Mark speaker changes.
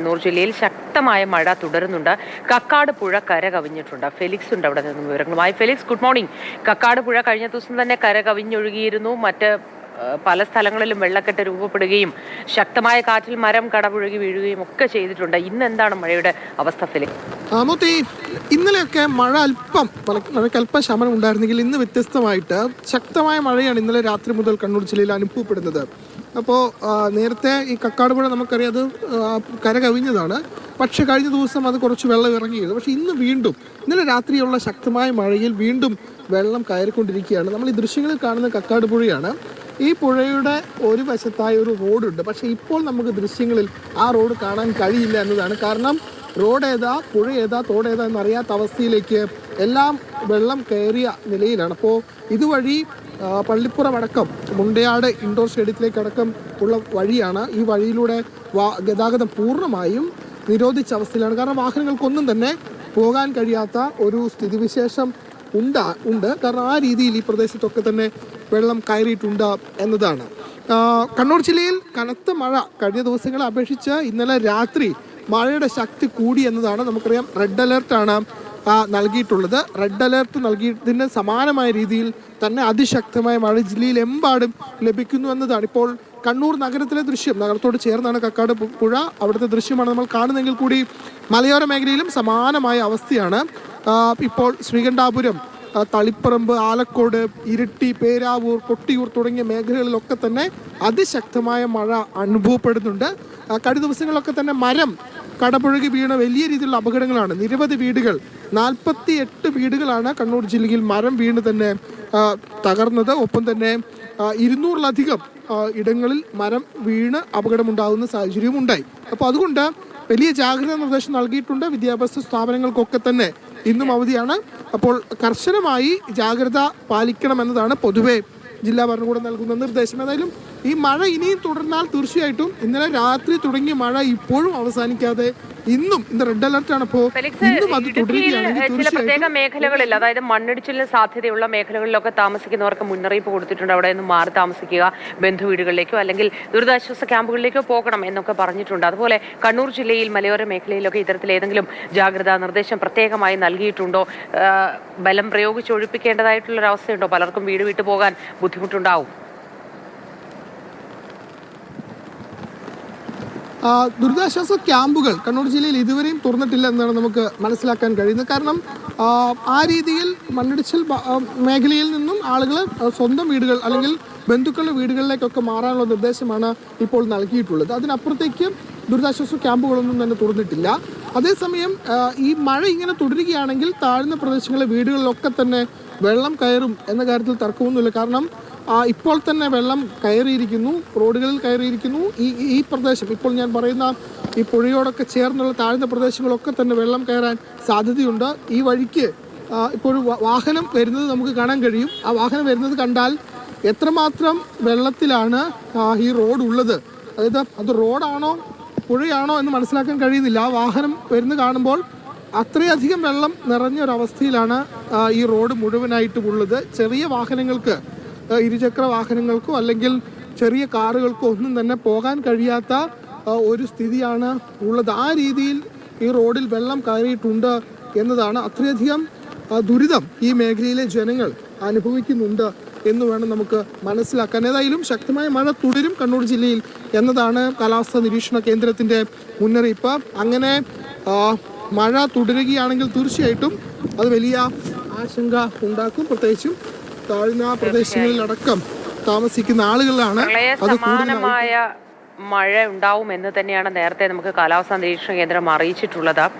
Speaker 1: കണ്ണൂർ ജില്ലയിൽ ശക്തമായ മഴ തുടരുന്നുണ്ട്. കക്കാട് പുഴ കര കവിഞ്ഞിട്ടുണ്ട്. ഫെലിക്സ് ഉണ്ട് അവിടെ നിന്നും വിവരങ്ങളുമായി. ഫെലിക്സ് ഗുഡ് മോർണിംഗ് കക്കാട് പുഴ കഴിഞ്ഞ ദിവസം തന്നെ കര കവിഞ്ഞൊഴുകിയിരുന്നു. മറ്റ് പല സ്ഥലങ്ങളിലും വെള്ളക്കെട്ട് രൂപപ്പെടുകയും ശക്തമായ കാറ്റിൽ മരം കടപുഴകി വീഴുകയും ഒക്കെ ചെയ്തിട്ടുണ്ട്. ഇന്ന് എന്താണ് മഴയുടെ അവസ്ഥ ഫെലിക്സ്?
Speaker 2: ആമോത്തി ഇന്നലെയൊക്കെ മഴ അല്പം മഴ- മഴയ്ക്ക് അല്പം ശമനം ഉണ്ടായിരുന്നെങ്കിൽ ഇന്ന് വ്യത്യസ്തമായിട്ട് ശക്തമായ മഴയാണ് ഇന്നലെ രാത്രി മുതൽ കണ്ണൂർ ജില്ലയിൽ അനുഭവപ്പെടുന്നത്. അപ്പോൾ നേരത്തെ ഈ കക്കാടുപുഴ നമുക്കറിയാം അത് കര കവിഞ്ഞതാണ്. പക്ഷേ കഴിഞ്ഞ ദിവസം അത് കുറച്ച് വെള്ളം ഇറങ്ങിയിരുന്നു. പക്ഷേ ഇന്ന് വീണ്ടും ഇന്നലെ രാത്രിയുള്ള ശക്തമായ മഴയിൽ വീണ്ടും വെള്ളം കയറിക്കൊണ്ടിരിക്കുകയാണ്. നമ്മൾ ഈ ദൃശ്യങ്ങളിൽ കാണുന്ന കക്കാട് പുഴയാണ്. ഈ പുഴയുടെ ഒരു വശത്തായി ഒരു റോഡുണ്ട്. പക്ഷേ ഇപ്പോൾ നമുക്ക് ദൃശ്യങ്ങളിൽ ആ റോഡ് കാണാൻ കഴിയില്ല എന്നതാണ്. കാരണം റോഡ് ഏതാ പുഴ ഏതാ തോട് ഏതാ എന്നറിയാത്ത അവസ്ഥയിലേക്ക് എല്ലാം വെള്ളം കയറിയ നിലയിലാണ്. അപ്പോൾ ഇതുവഴി പള്ളിപ്പുറം അടക്കം മുണ്ടയാട് ഇൻഡോർ സ്റ്റേഡിയത്തിലേക്ക് അടക്കം ഉള്ള വഴിയാണ് ഈ വഴിയിലൂടെ ഗതാഗതം പൂർണമായും നിരോധിച്ച അവസ്ഥയിലാണ്. കാരണം വാഹനങ്ങൾക്കൊന്നും തന്നെ പോകാൻ കഴിയാത്ത ഒരു സ്ഥിതിവിശേഷം ഉണ്ടാ ഉണ്ട്. കാരണം ആ രീതിയിൽ ഈ പ്രദേശത്തൊക്കെ തന്നെ വെള്ളം കയറിയിട്ടുണ്ട് എന്നതാണ്. കണ്ണൂർ ജില്ലയിൽ കനത്ത മഴ കഴിഞ്ഞ ദിവസങ്ങളെ അപേക്ഷിച്ച് ഇന്നലെ രാത്രി മഴയുടെ ശക്തി കൂടി എന്നതാണ് നമുക്കറിയാം. റെഡ് അലേർട്ടാണ് നൽകിയിട്ടുള്ളത്. റെഡ് അലേർട്ട് നൽകിയതിന് സമാനമായ രീതിയിൽ തന്നെ അതിശക്തമായ മഴ ജില്ലയിലെമ്പാടും ലഭിക്കുന്നു എന്നതാണ്. ഇപ്പോൾ കണ്ണൂർ നഗരത്തിലെ ദൃശ്യം നഗരത്തോട് ചേർന്നാണ് കക്കാട് പുഴ. അവിടുത്തെ ദൃശ്യമാണ് നമ്മൾ കാണുന്നതെങ്കിൽ കൂടി മലയോര മേഖലയിലും സമാനമായ അവസ്ഥയാണ്. ഇപ്പോൾ ശ്രീകണ്ഠാപുരം തളിപ്പറമ്പ് ആലക്കോട് ഇരിട്ടി പേരാവൂർ കൊട്ടിയൂർ തുടങ്ങിയ മേഖലകളിലൊക്കെ തന്നെ അതിശക്തമായ മഴ അനുഭവപ്പെടുന്നുണ്ട്. കഴിഞ്ഞ ദിവസങ്ങളിലൊക്കെ തന്നെ മരം കടപുഴകി വീണ വലിയ രീതിയിലുള്ള അപകടങ്ങളാണ്. നിരവധി വീടുകൾ നാൽപ്പത്തി എട്ട് വീടുകളാണ് കണ്ണൂർ ജില്ലയിൽ മരം വീണ് തന്നെ തകർന്നത്. ഒപ്പം തന്നെ ഇരുന്നൂറിലധികം ഇടങ്ങളിൽ മരം വീണ് അപകടമുണ്ടാകുന്ന സാഹചര്യവും ഉണ്ടായി. അപ്പോൾ അതുകൊണ്ട് വലിയ ജാഗ്രതാ നിർദ്ദേശം നൽകിയിട്ടുണ്ട്. വിദ്യാഭ്യാസ സ്ഥാപനങ്ങൾക്കൊക്കെ തന്നെ ഇന്നും അവധിയാണ്. അപ്പോൾ കർശനമായി ജാഗ്രത പാലിക്കണമെന്നതാണ് പൊതുവെ ജില്ലാ ഭരണകൂടം നൽകുന്ന നിർദ്ദേശം. ഏതായാലും ഈ മഴ ഇനിയും തുടർന്നാൽ തീർച്ചയായിട്ടും ഇന്നലെ രാത്രി തുടങ്ങിയ മഴ ഇപ്പോഴും അവസാനിക്കാതെ ഇന്നും ഇന്ന് റെഡ് അലർട്ട് ആണ്
Speaker 1: ഫെലിക്സ്
Speaker 2: ഇന്നും അത്
Speaker 1: ചില പ്രത്യേക മേഖലകളിൽ അതായത് മണ്ണിടിച്ചിലിന് സാധ്യതയുള്ള മേഖലകളിലൊക്കെ താമസിക്കുന്നവർക്ക് മുന്നറിയിപ്പ് കൊടുത്തിട്ടുണ്ട്. അവിടെ നിന്ന് മാറി താമസിക്കുക ബന്ധു വീടുകളിലേക്കോ അല്ലെങ്കിൽ ദുരിതാശ്വാസ ക്യാമ്പുകളിലേക്കോ പോകണം എന്നൊക്കെ പറഞ്ഞിട്ടുണ്ട്. അതുപോലെ കണ്ണൂർ ജില്ലയിൽ മലയോര മേഖലയിലൊക്കെ ഇത്തരത്തിൽ ഏതെങ്കിലും ജാഗ്രതാ നിർദ്ദേശം പ്രത്യേകമായി നൽകിയിട്ടുണ്ടോ? ബലം പ്രയോഗിച്ച് ഒഴിപ്പിക്കേണ്ടതായിട്ടുള്ള ഒരു അവസ്ഥയുണ്ടോ പലർക്കും വീട് വിട്ടു പോകാൻ ബുദ്ധിമുട്ടുണ്ടാവും.
Speaker 2: ദുരിതാശ്വാസ ക്യാമ്പുകൾ കണ്ണൂർ ജില്ലയിൽ ഇതുവരെയും തുറന്നിട്ടില്ല എന്നാണ് നമുക്ക് മനസ്സിലാക്കാൻ കഴിയുന്നത്. കാരണം ആ, രീതിയിൽ മണ്ണിടിച്ചിൽ മേഖലയിൽ നിന്നും ആളുകൾ സ്വന്തം വീടുകൾ അല്ലെങ്കിൽ ബന്ധുക്കളുടെ വീടുകളിലേക്കൊക്കെ മാറാനുള്ള നിർദ്ദേശമാണ് ഇപ്പോൾ നൽകിയിട്ടുള്ളത്. അതിനപ്പുറത്തേക്ക് ദുരിതാശ്വാസ ക്യാമ്പുകളൊന്നും തന്നെ തുറന്നിട്ടില്ല. അതേസമയം ഈ മഴ ഇങ്ങനെ തുടരുകയാണെങ്കിൽ താഴ്ന്ന പ്രദേശങ്ങളിലെ വീടുകളിലൊക്കെ തന്നെ വെള്ളം കയറും എന്ന കാര്യത്തിൽ തർക്കമൊന്നുമില്ല. കാരണം ഇപ്പോൾ തന്നെ വെള്ളം കയറിയിരിക്കുന്നു റോഡുകളിൽ കയറിയിരിക്കുന്നു. ഈ ഈ പ്രദേശം ഇപ്പോൾ ഞാൻ പറയുന്ന ഈ പുഴയോടൊക്കെ ചേർന്നുള്ള താഴ്ന്ന പ്രദേശങ്ങളൊക്കെ തന്നെ വെള്ളം കയറാൻ സാധ്യതയുണ്ട്. ഈ വഴിക്ക് ഇപ്പോൾ വാഹനം വരുന്നത് നമുക്ക് കാണാൻ കഴിയും. ആ വാഹനം വരുന്നത് കണ്ടാൽ എത്രമാത്രം വെള്ളത്തിലാണ് ഈ റോഡ് ഉള്ളത്. അതായത് അത് റോഡാണോ പുഴയാണോ എന്ന് മനസ്സിലാക്കാൻ കഴിയുന്നില്ല. ആ വാഹനം വരുന്നത് കാണുമ്പോൾ അത്രയധികം വെള്ളം നിറഞ്ഞ ഒരു അവസ്ഥയിലാണ് ഈ റോഡ് മുഴുവനായിട്ടും ഉള്ളത്. ചെറിയ വാഹനങ്ങൾക്ക് ഇരുചക്ര വാഹനങ്ങൾക്കോ അല്ലെങ്കിൽ ചെറിയ കാറുകൾക്കോ ഒന്നും തന്നെ പോകാൻ കഴിയാത്ത ഒരു സ്ഥിതിയാണ് ഉള്ളത്. ആ രീതിയിൽ ഈ റോഡിൽ വെള്ളം കയറിയിട്ടുണ്ട് എന്നതാണ് അത്രയധികം ദുരിതം ഈ മേഖലയിലെ ജനങ്ങൾ അനുഭവിക്കുന്നുണ്ട് എന്ന് വേണം നമുക്ക് മനസ്സിലാക്കാൻ. ഏതായാലും ശക്തമായ മഴ തുടരും കണ്ണൂർ ജില്ലയിൽ എന്നതാണ് കാലാവസ്ഥാ നിരീക്ഷണ കേന്ദ്രത്തിന്റെ മുന്നറിയിപ്പ്. അങ്ങനെ മഴ തുടരുകയാണെങ്കിൽ തീർച്ചയായിട്ടും അത് വലിയ ആശങ്ക ഉണ്ടാക്കും. പ്രത്യേകിച്ചും താഴ്ന്ന പ്രദേശങ്ങളിലടക്കം താമസിക്കുന്ന ആളുകളാണ് അത്
Speaker 1: സമാനമായ മഴ ഉണ്ടാവും എന്ന് തന്നെയാണ് നേരത്തെ നമുക്ക് കാലാവസ്ഥാ നിരീക്ഷണ കേന്ദ്രം അറിയിച്ചിട്ടുള്ളത്.